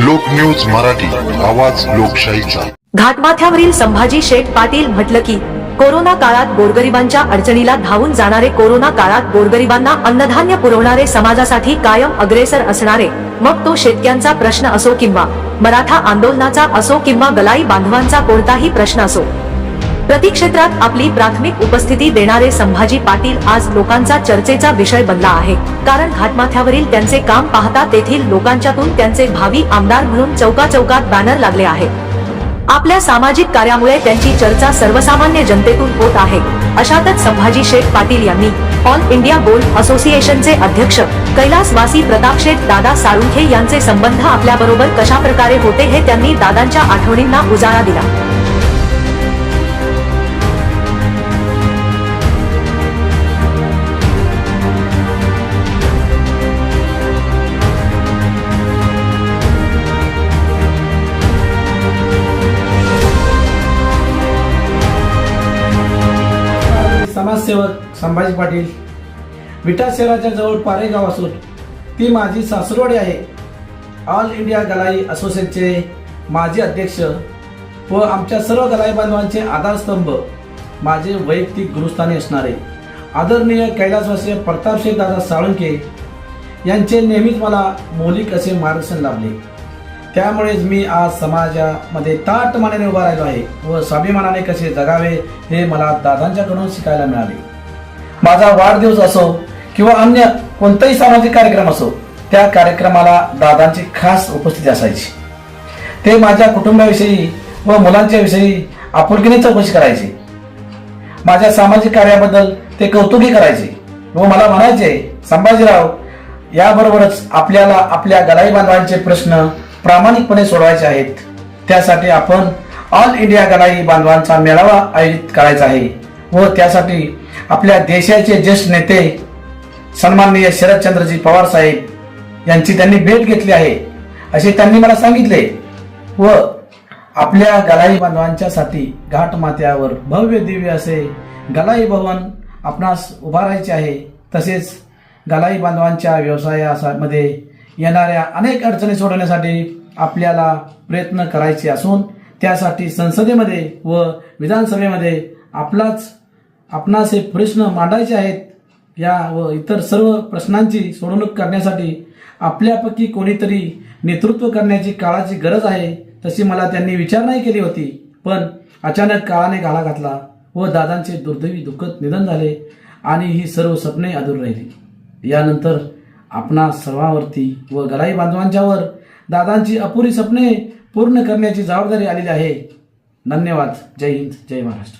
लोकन्यूज मराठी आवाज लोकशाहीचा. घाटमाथ्यावरील संभाजी शेठ पाटील म्हटलं की कोरोना काळात गोरगरिबांच्या अडचणीला धावून जाणारे कोरोना काळात गोरगरिबांना अन्नधान्य पुरवणारे समाजासाठी कायम अग्रेसर असणारे मग तो शेतक्यांचा प्रश्न असो किंवा मराठा आंदोलनाचा असो किंवा गलाई बांधवांचा कोणताही प्रश्न असो प्रतिक्षेत्रात आपली प्राथमिक उपस्थिती देणारे संभाजी पाटील आज लोकांचा चर्चेचा विषय बनला आहे. कारण घाटमाथ्यावरील त्यांचे काम पाहता तेथील लोकांच्यातून त्यांचे भावी आमदार म्हणून चौका चौकात बॅनर लागले आहे. आपल्या सामाजिक कार्यामुळे त्यांची चर्चा सर्वसामान्य जनतेतून होत आहे. अशातच संभाजी शेठ पाटील यांनी ऑल इंडिया गोल्ड असोसिएशनचे अध्यक्ष कैलासवासी प्रताप शेठ दादा साळुंखे यांचे संबंध आपल्याबरोबर कशा प्रकारे होते हे त्यांनी दादांच्या आठवणींना उजाळा दिला. समाजसेवक संभाजी पाटील विटा शहराच्या जवळ पारेगाव असून ती माझी सासरवाडी आहे. ऑल इंडिया गलाई असोसिएशनचे माजी अध्यक्ष व आमच्या सर्व गलाई बांधवांचे आधारस्तंभ माझे वैयक्तिक गुरुस्थानी असणारे आदरणीय कैलासवासी प्रतापशेठ दादा साळुंके यांचे नेहमीच मला मौलिक असे मार्गदर्शन लाभले. त्यामुळेच मी आज समाजामध्ये ताट मानेने उभा राहिलो आहे व स्वाभिमानाने कसे जगावे हे मला दादांच्याकडून शिकायला मिळाले. माझा वाढदिवस असो किंवा अन्य कोणताही सामाजिक कार्यक्रम असो त्या कार्यक्रमाला दादांची खास उपस्थिती असायची. ते माझ्या कुटुंबाविषयी व मुलांच्या विषयी आपुलकीने चौकशी करायचे. माझ्या सामाजिक कार्याबद्दल ते कौतुकी करायचे व मला म्हणायचे संभाजीराव याबरोबरच आपल्याला आपल्या गलाई बांधवांचे प्रश्न प्रामाणिकपणे सोडवायचे आहेत. त्यासाठी आपण ऑल इंडिया गलाई बांधवांचा मेळावा आयोजित करायचा आहे व त्यासाठी आपल्या देशाचे ज्येष्ठ नेते सन्माननीय शरदचंद्रजी पवार साहेब यांची त्यांनी भेट घेतली आहे. असे त्यांनी मला सांगितले व आपल्या गलाई बांधवांच्यासाठी घाट माथ्यावर भव्य दिव्य असे गलाई भवन आपणास उभारायचे आहे. तसेच गलाई बांधवांच्या व्यवसायामध्ये येणाऱ्या अनेक अडचणी सोडवण्यासाठी आपल्याला प्रयत्न करायचे असून त्यासाठी संसदेमध्ये व विधानसभेमध्ये आपलाच आपणास हे प्रश्न मांडायचे आहेत या व इतर सर्व प्रश्नांची सोडवणूक करण्यासाठी आपल्यापैकी कोणीतरी नेतृत्व करण्याची काळाची गरज आहे तशी मला त्यांनी विचारणाही केली होती. पण अचानक काळाने गाळा घातला व दादांचे दुर्दैवी दुःखद निधन झाले आणि ही सर्व स्वप्ने अधूर राहिली. यानंतर आपणा सर्वांवरती व गलाई बांधवांच्यावर दादांची अपुरी स्वप्ने पूर्ण करण्याची जबाबदारी आलेली आहे. धन्यवाद. जय हिंद. जय महाराष्ट्र.